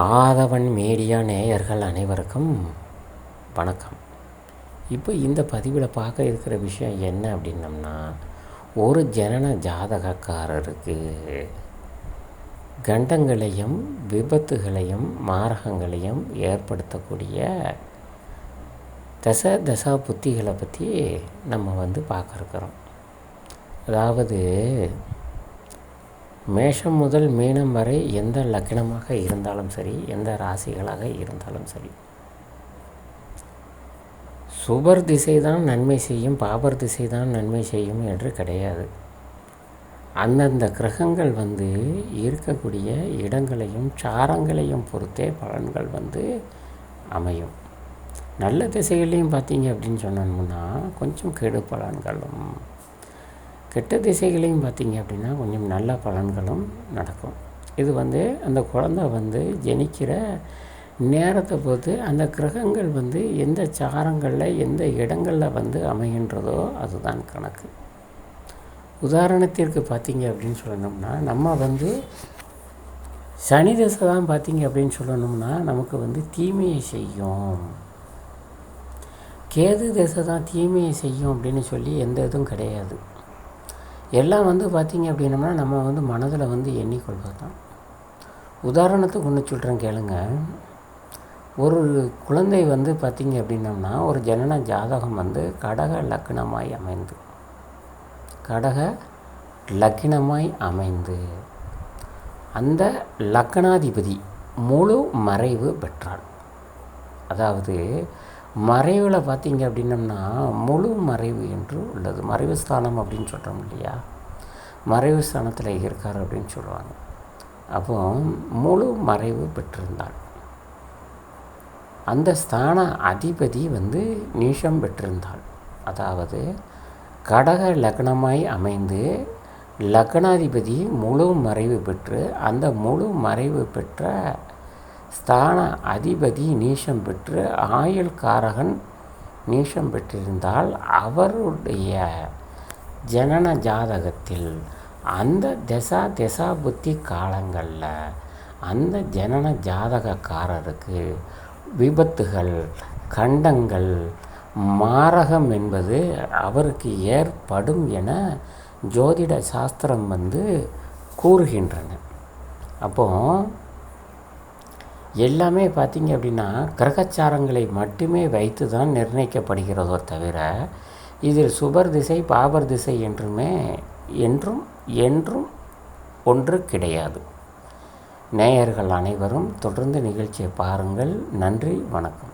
ஆதவன் media நேயர்கள் அனைவருக்கும் வணக்கம். இப்போ இந்த பதிவில் பார்க்க இருக்கிற விஷயம் என்ன அப்படின்னம்னா ஒரு ஜனன ஜாதகக்காரருக்கு கண்டங்களையும் விபத்துகளையும் மாரகங்களையும் ஏற்படுத்தக்கூடிய தச தசா புத்திகளை பற்றி நம்ம வந்து பார்க்குறோம். அதாவது மேஷம் முதல் மீனம் வரை எந்த லக்னமாக இருந்தாலும் சரி எந்த ராசிகளாக இருந்தாலும் சரி. சுபர் திசை தான் நன்மை செய்யும் பாபர் திசை தான் நன்மை செய்யும் என்று கிடையாது. அந்தந்த கிரகங்கள் வந்து இருக்கக்கூடிய இடங்களையும் சாரங்களையும் பொறுத்தே பலன்கள் வந்து அமையும். நல்ல திசைகள்லையும் பார்த்தீங்க அப்படின்னு சொன்னோம்னா கொஞ்சம் கெடு பலன்களும் கெட்ட திசைகளையும் பார்த்தீங்க அப்படின்னா கொஞ்சம் நல்ல பலன்களும் நடக்கும். இது வந்து அந்த குழந்தை வந்து ஜனிக்கிற நேரத்தை பொறுத்து அந்த கிரகங்கள் வந்து எந்த சாரங்களில் எந்த இடங்களில் வந்து அமைகின்றதோ அதுதான் கணக்கு. உதாரணத்திற்கு பார்த்தீங்க அப்படின்னு சொல்லணும்னா நம்ம வந்து சனி தசை தான் பார்த்தீங்க அப்படின்னு சொல்லணும்னா நமக்கு வந்து தீமையை செய்யும். கேது தசை தான் தீமையை செய்யும் அப்படின்னு சொல்லி எந்த இதுவும் கிடையாது. எல்லாம் வந்து பார்த்திங்க அப்படின்னம்னா நம்ம வந்து மனதில் வந்து எண்ணிக்கொள்வது தான். உதாரணத்துக்கு ஒன்று சொல்கிறேன் கேளுங்க. ஒரு குழந்தை வந்து பார்த்திங்க அப்படின்னம்னா ஒரு ஜனன ஜாதகம் வந்து கடக லக்னமாய் அமைந்து. கடக லக்னமாய் அமைந்து. அந்த லக்னாதிபதி முழு மறைவு பெற்றாள். அதாவது மறைவில் பார்த்தீங்க அப்படின்னம்னா முழு மறைவு என்று உள்ளது. மறைவு ஸ்தானம் அப்படின்னு சொல்கிறோம் இல்லையா? மறைவு ஸ்தானத்தில் இருக்கார் அப்படின்னு சொல்லுவாங்க. அப்போ முழு மறைவு பெற்றிருந்தாள் அந்த ஸ்தான அதிபதி வந்து நீஷம் பெற்றிருந்தாள். அதாவது கடக லக்னமாய் அமைந்து லக்னாதிபதி முழு மறைவு பெற்று அந்த முழு மறைவு பெற்ற ஸ்தான அதிபதி நீஷம் பெற்று ஆயுள் காரகன் நீஷம் பெற்றிருந்தால் அவருடைய ஜனன ஜாதகத்தில் அந்த தசா தசா புத்தி காலங்களில் அந்த ஜனன ஜாதகக்காரருக்கு விபத்துகள் கண்டங்கள் மாரகம் என்பது அவருக்கு ஏற்படும் என ஜோதிட சாஸ்திரம் வந்து கூறுகின்றன. அப்போது எல்லாமே பார்த்திங்க அப்படின்னா கிரகச்சாரங்களை மட்டுமே வைத்து தான் நிர்ணயிக்கப்படுகிறதோ தவிர இதில் சுபர் திசை பாபர் திசை என்றுமே என்றும் என்றும் ஒன்று கிடையாது. நேயர்கள் அனைவரும் தொடர்ந்து நிகழ்ச்சியை பாருங்கள். நன்றி வணக்கம்.